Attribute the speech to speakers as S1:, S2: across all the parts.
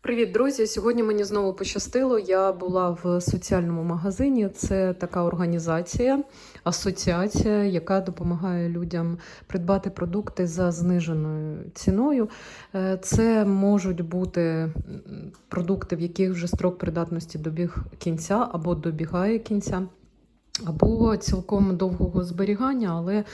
S1: Привіт, друзі! Сьогодні мені знову пощастило. Я була в соціальному магазині. Це така організація, асоціація, яка допомагає людям придбати продукти за зниженою ціною. Е, Це можуть бути продукти, в яких вже строк придатності добіг кінця або добігає кінця. Або цілком довгого зберігання, але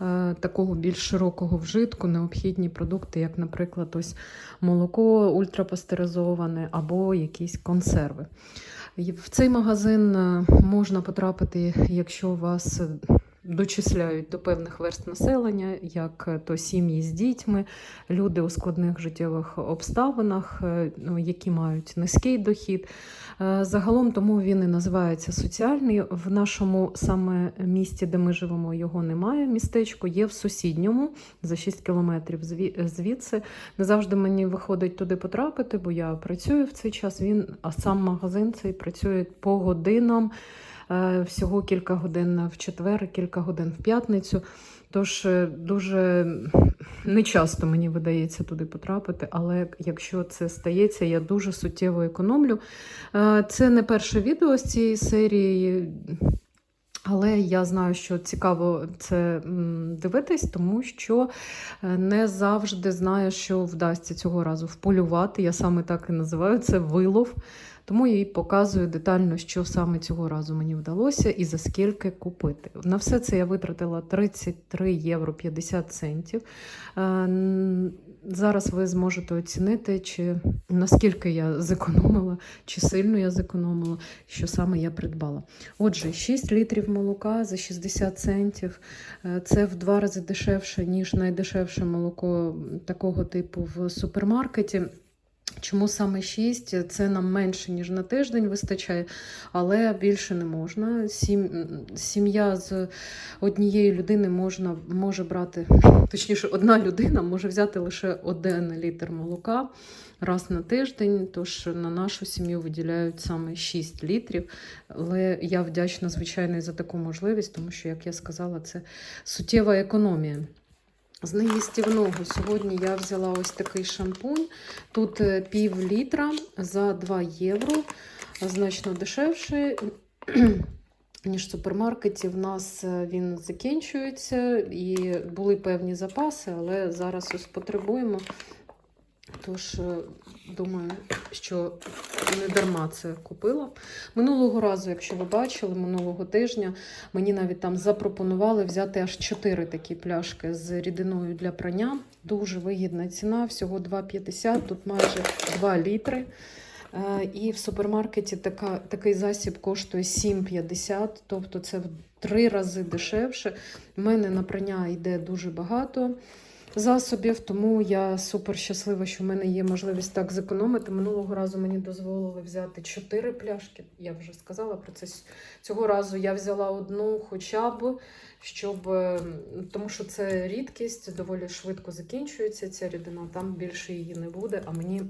S1: е, такого більш широкого вжитку, необхідні продукти, як, наприклад, ось молоко ультрапастеризоване або якісь консерви. В цей магазин е, можна потрапити, якщо у вас дочисляють до певних верст населення, як е, то сім'ї з дітьми, люди у складних життєвих обставинах, е, ну, які мають низький дохід. Е, Загалом тому він і називається соціальний. В нашому саме місті, де ми живемо, його немає. Містечко є в сусідньому за 6 кілометрів зві- звідси. Не завжди мені виходить туди потрапити, бо я працюю в цей час. Він, а сам магазин цей працює по годинам. Е, Всього кілька годин в четвер, кілька годин в п'ятницю. Тож е, дуже не часто мені видається туди потрапити, але якщо це стається, я дуже суттєво економлю. Е, Це не перше відео з цієї серії. Але я знаю, що цікаво це дивитись, тому що е, не завжди знаю, що вдасться цього разу вполювати. Я саме так і називаю це вилов. Тому я і показую детально, що саме цього разу мені вдалося і за скільки купити. На все це я витратила 33 євро 50 центів. Зараз ви зможете оцінити, чи наскільки я зекономила, чи сильно я зекономила, що саме я придбала. Отже, 6 літрів молока за 60 центів. Е, Це в два рази дешевше, ніж найдешевше молоко такого типу в супермаркеті. Чому саме 6? Це нам менше, ніж на тиждень вистачає, але більше не можна. Сім, сім'я з однієї людини можна, може брати, точніше, одна людина може взяти лише один літр молока раз на тиждень. Тож на нашу сім'ю виділяють саме 6 літрів. Але я вдячна, звичайно, за таку можливість, тому що, як я сказала, це суттєва економія. З неїстівного сьогодні я взяла ось такий шампунь. Тут е, пів літра за 2 євро, значно дешевше. Ніж в супермаркеті в нас е, він закінчується і були певні запаси, але зараз ось потребуємо. Тож, думаю, що не дарма це купила. Минулого разу, якщо ви бачили, минулого тижня мені навіть там запропонували взяти аж 4 такі пляшки з рідиною для прання. Дуже вигідна ціна, всього 2,50, тут майже 2 літри. Е, І в супермаркеті така, такий засіб коштує 7,50, тобто це в три рази дешевше. У мене на прання йде дуже багато засобів, тому я супер щаслива, що в мене є можливість так зекономити. Минулого разу мені дозволили взяти 4 пляшки. Я вже сказала про це. Цього разу я взяла одну хоча б, щоб е, тому що це рідкість, доволі швидко закінчується ця рідина, там більше її не буде, а мені.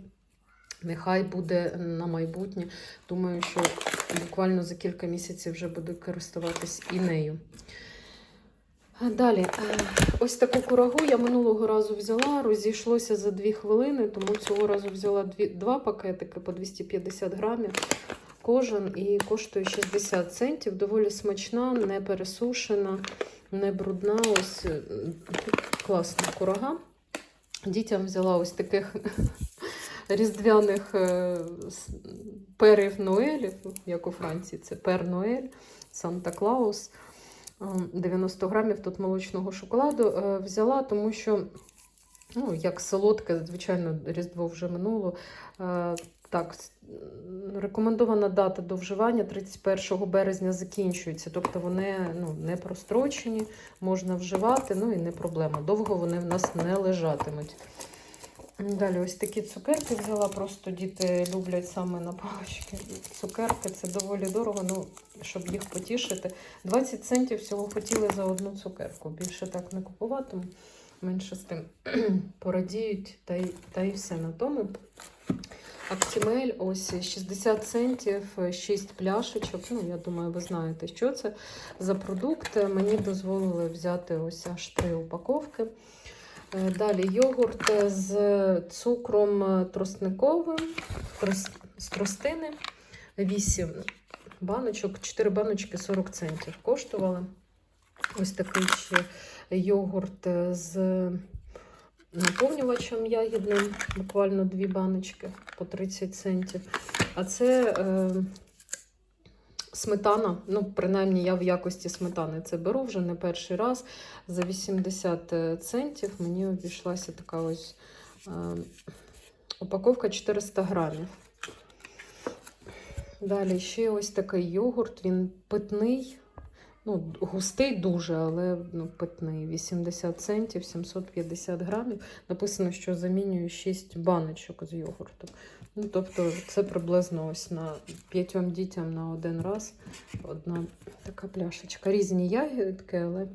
S1: Нехай буде на майбутнє. Думаю, що буквально за кілька місяців вже буду користуватись і нею. Далі, е, ось таку курагу я минулого разу взяла, розійшлося за 2 хвилини, тому цього разу взяла два пакетики по 250 грамів кожен і коштує 60 центів. Доволі смачна, не пересушена, не брудна. Ось е, класна курага. Дітям взяла ось таких різдвяних е, перів Ноелів, як у Франції, це пер Ноель, Санта Клаус. Е, 90 грамів тут молочного шоколаду е, взяла, тому що, ну, як солодке, звичайно, Різдво вже минуло. Е, Так, рекомендована дата до вживання 31 березня закінчується, тобто вони ну, не прострочені, можна вживати, ну і не проблема. Довго вони в нас не лежатимуть. Далі ось такі цукерки взяла, просто діти люблять саме на палички. Цукерки це доволі дорого, ну, щоб їх потішити. 20 центів всього хотіли за одну цукерку. Більше так не купуватиму, менше з тим порадіють, та й, та й все на тому. Актімель, ось 60 центів, 6 пляшечок. Ну, я думаю, ви знаєте, що це за продукт. Мені дозволили взяти ось аж три упаковки. Е, Далі йогурт з цукром тростниковим, трос- з тростини. 8 баночок, 4 баночки 40 центів коштували. Ось такий ще йогурт з наповнювачем ягідним, буквально 2 баночки по 30 центів. А це е, сметана, ну, принаймні я в якості сметани це беру вже не перший раз. За 80 центів мені обійшлася така ось е, упаковка 400 грамів. Далі ще ось такий йогурт, він питний, ну, густий дуже, але ну, питний. 80 центів, 750 грамів. Написано, що замінює 6 баночок з йогурту. Ну, тобто це приблизно ось на п'ятьом дітям на один раз. Одна така пляшечка. Різні ягідки, але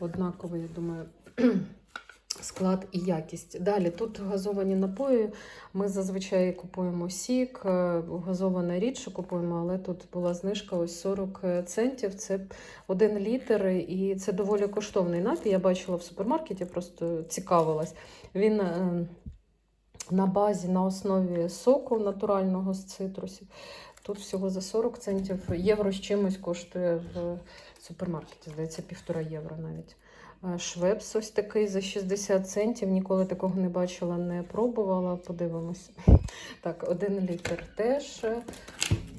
S1: однаково, я думаю, склад і якість. Далі тут газовані напої. Ми зазвичай купуємо сік, е, газоване рідше купуємо, але тут була знижка ось 40 центів. Це один літр, і це доволі коштовний напій. Я бачила в супермаркеті, просто цікавилась. Він е, на базі, на основі соку натурального з цитрусів. Тут всього за 40 центів. Євро з чимось коштує в супермаркеті, здається, півтора євро навіть. Е, Швепс ось такий за 60 центів. Ніколи такого не бачила, не пробувала. Подивимось. Так, один літр теж.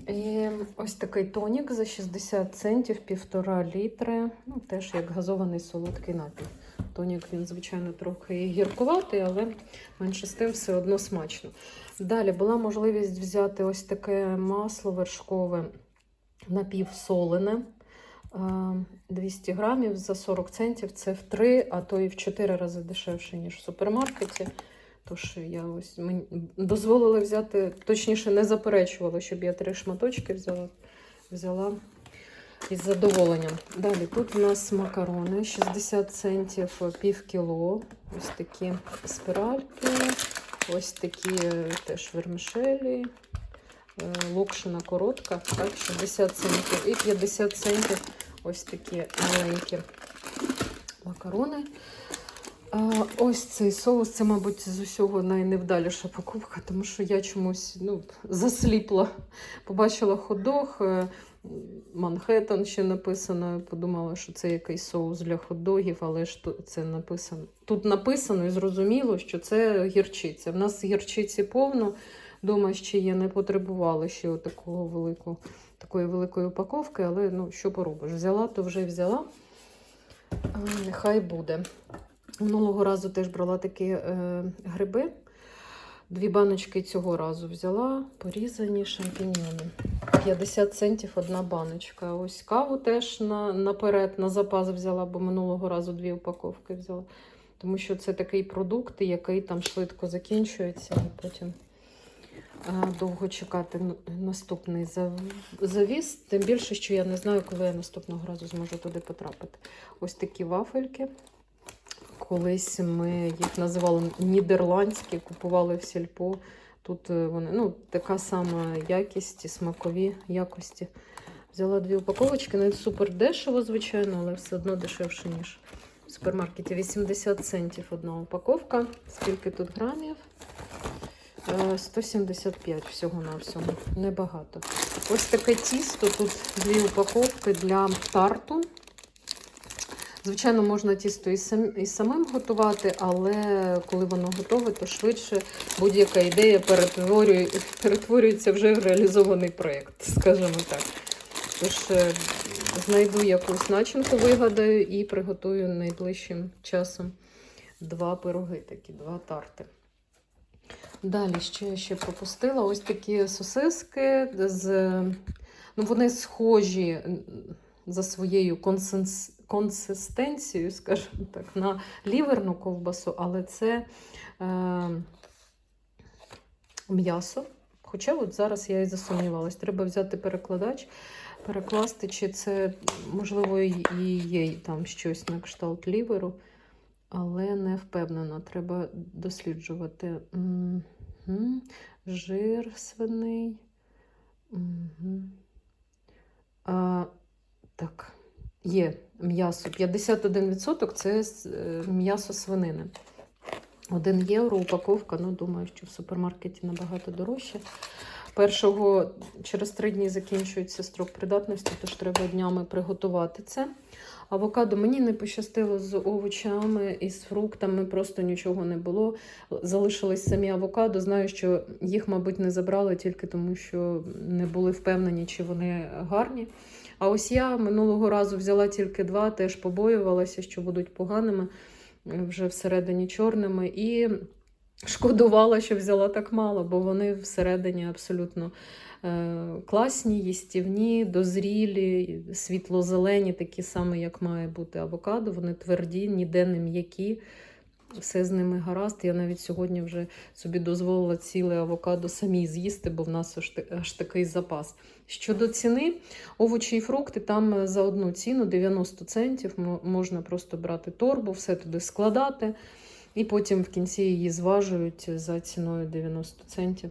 S1: І ось такий тонік за 60 центів, півтора літри. Ну, теж як газований солодкий напій. Тонік він, звичайно, трохи гіркуватий, але менше з тим все одно смачно. Далі була можливість взяти ось таке масло вершкове напівсолене. Е, 200 грамів за 40 центів. Це в 3, а то і в 4 рази дешевше, ніж в супермаркеті. Тож я ось мені дозволила взяти, точніше, не заперечувала, щоб я три шматочки взяла. Взяла із задоволенням. Далі тут у нас макарони 60 центів пів кіло. Ось такі спіральки, ось такі е, теж вермишелі, е, локшина коротка, так, 60 центів і 50 центів ось такі маленькі макарони. Ось цей соус, це, мабуть, з усього найневдаліша покупка, тому що я чомусь ну, засліпла. Побачила ходох, Манхеттен ще написано. Подумала, що це якийсь соус для хот-догів, але ж це написано. Тут написано і зрозуміло, що це гірчиця. В нас гірчиці повно. Дома ще є, не потребувала ще такого великого, такої великої упаковки, але ну, що поробиш? Взяла, то вже взяла. Нехай буде. Минулого разу теж брала такі е, гриби. Дві баночки цього разу взяла, порізані шампіньйони. 50 центів одна баночка. Ось каву теж на, наперед, на запас взяла, бо минулого разу дві упаковки взяла. Тому що це такий продукт, який там швидко закінчується, і потім довго чекати наступний зав- завіз. Тим більше, що я не знаю, коли я наступного разу зможу туди потрапити. Ось такі вафельки. Колись ми їх називали нідерландські, купували в сільпо. Тут е, вони ну, така сама якість і смакові якості. Взяла дві упаковочки, не супер дешево, звичайно, але все одно дешевше, ніж в супермаркеті. 80 центів одна упаковка. Скільки тут грамів? Е, 175 всього на всьому. Небагато. Ось таке тісто. Тут дві упаковки для тарту. Звичайно, можна тісто і, сам, і самим готувати, але коли воно готове, то швидше будь-яка ідея перетворює, перетворюється вже в реалізований проєкт, скажімо так. Тож е, знайду якусь начинку, вигадаю і приготую найближчим часом два пироги, такі два тарти. Далі що я ще пропустила? Ось такі сосиски з. Ну, вони схожі за своєю консенс... консистенцією, скажімо так, на ліверну ковбасу, але це е... м'ясо. Хоча от зараз я і засумнівалась, треба взяти перекладач, перекласти, чи це, можливо, і є там щось на кшталт ліверу, але не впевнена. Треба досліджувати. Мгм. Жир свиний. Мгм. А, так, є м'ясо. 51% це е, м'ясо свинини. 1 євро упаковка, ну думаю, що в супермаркеті набагато дорожче. Першого через три дні закінчується строк придатності, тож треба днями приготувати це. Авокадо мені не пощастило з овочами і з фруктами, просто нічого не було. Залишились самі авокадо. Знаю, що їх, мабуть, не забрали тільки тому, що не були впевнені, чи вони гарні. А ось я минулого разу взяла тільки два, теж побоювалася, що будуть поганими, вже всередині чорними. І шкодувала, що взяла так мало, бо вони всередині абсолютно е, класні, їстівні, дозрілі, світло-зелені, такі самі, як має бути авокадо. Вони тверді, ніде не м'які. Все з ними гаразд. Я навіть сьогодні вже собі дозволила ціле авокадо самі з'їсти, бо в нас аж, аж такий запас. Щодо ціни, овочі і фрукти там за одну ціну 90 центів. Можна просто брати торбу, все туди складати. І потім в кінці її зважують за ціною 90 центів.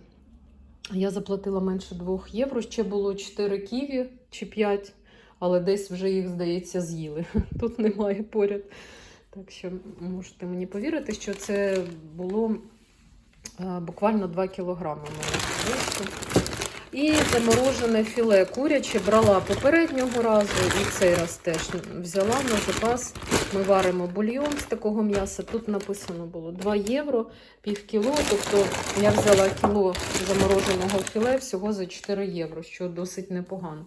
S1: Я заплатила менше 2 євро. Ще було 4 ківі чи 5, але десь вже їх, здається, з'їли. Тут немає поряд. Так що можете мені повірити, що це було е, буквально 2 кілограми. І заморожене філе куряче брала попереднього разу, і цей раз теж взяла на запас. Ми варимо бульйон з такого м'яса. Тут написано було 2 євро, пів кіло. Тобто я взяла кіло замороженого філе всього за 4 євро, що досить непогано.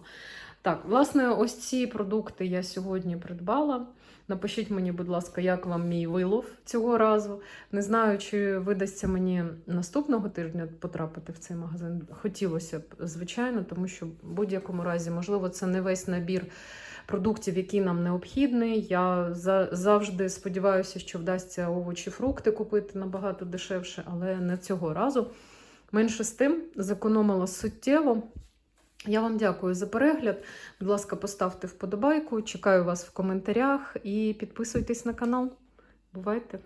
S1: Так, власне, ось ці продукти я сьогодні придбала. Напишіть мені, будь ласка, як вам мій вилов цього разу. Не знаю, чи видасться мені наступного тижня потрапити в цей магазин. Хотілося б, звичайно, тому що в будь-якому разі, можливо, це не весь набір продуктів, який нам необхідний. Я за- завжди сподіваюся, що вдасться овочі, фрукти купити набагато дешевше, але не цього разу. Менше з тим, зекономила суттєво. Я вам дякую за перегляд. Будь ласка, поставте вподобайку. Чекаю вас в коментарях і підписуйтесь на канал. Бувайте!